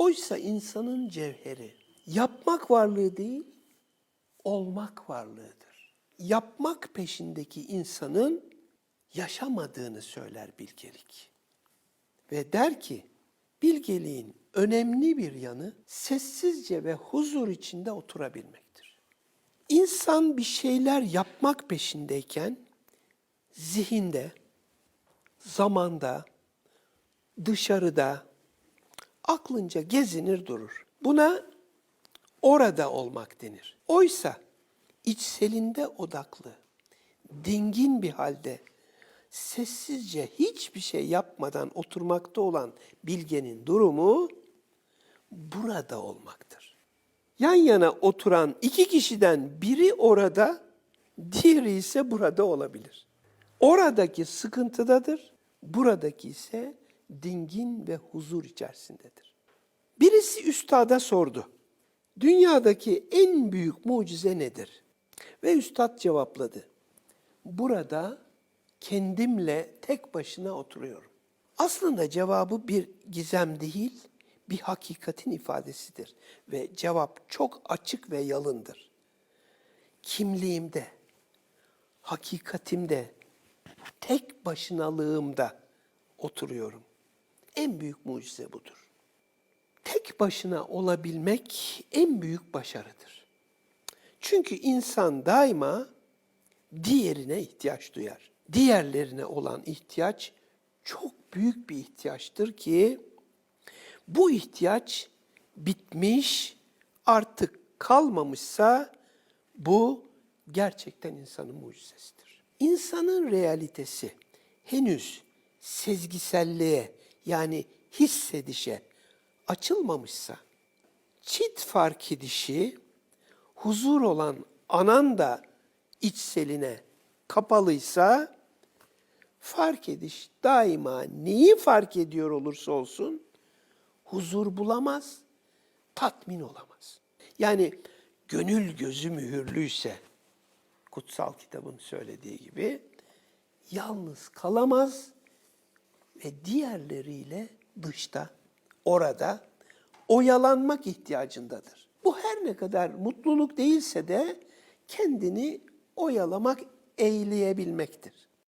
Oysa insanın cevheri yapmak varlığı değil, olmak varlığıdır. Yapmak peşindeki insanın yaşamadığını söyler bilgelik. Ve der ki, bilgeliğin önemli bir yanı sessizce ve huzur içinde oturabilmektir. İnsan bir şeyler yapmak peşindeyken zihinde, zamanda, dışarıda aklınca gezinir durur. Buna orada olmak denir. Oysa içselinde odaklı, dingin bir halde sessizce hiçbir şey yapmadan oturmakta olan bilgenin durumu burada olmaktır. Yan yana oturan iki kişiden biri orada, diğeri ise burada olabilir. Oradaki sıkıntıdadır, buradaki ise dingin ve huzur içerisindedir. Birisi üstada sordu. Dünyadaki en büyük mucize nedir? Ve üstad cevapladı. Burada kendimle tek başına oturuyorum. Aslında cevabı bir gizem değil, bir hakikatin ifadesidir. Ve cevap çok açık ve yalındır. Kimliğimde, hakikatimde, tek başınalığımda oturuyorum. En büyük mucize budur. Tek başına olabilmek en büyük başarıdır. Çünkü insan daima diğerine ihtiyaç duyar. Diğerlerine olan ihtiyaç çok büyük bir ihtiyaçtır ki bu ihtiyaç bitmiş, artık kalmamışsa bu gerçekten insanın mucizesidir. İnsanın realitesi henüz sezgiselliğe yani hissedişe açılmamışsa, çit fark edişi, huzur olan anan da içseline kapalıysa, fark ediş daima neyi fark ediyor olursa olsun, huzur bulamaz, tatmin olamaz. Yani gönül gözü mühürlüyse, kutsal kitabın söylediği gibi, yalnız kalamaz ve diğerleriyle dışta, orada oyalanmak ihtiyacındadır. Bu her ne kadar mutluluk değilse de kendini oyalamak, eğleyebilmektir.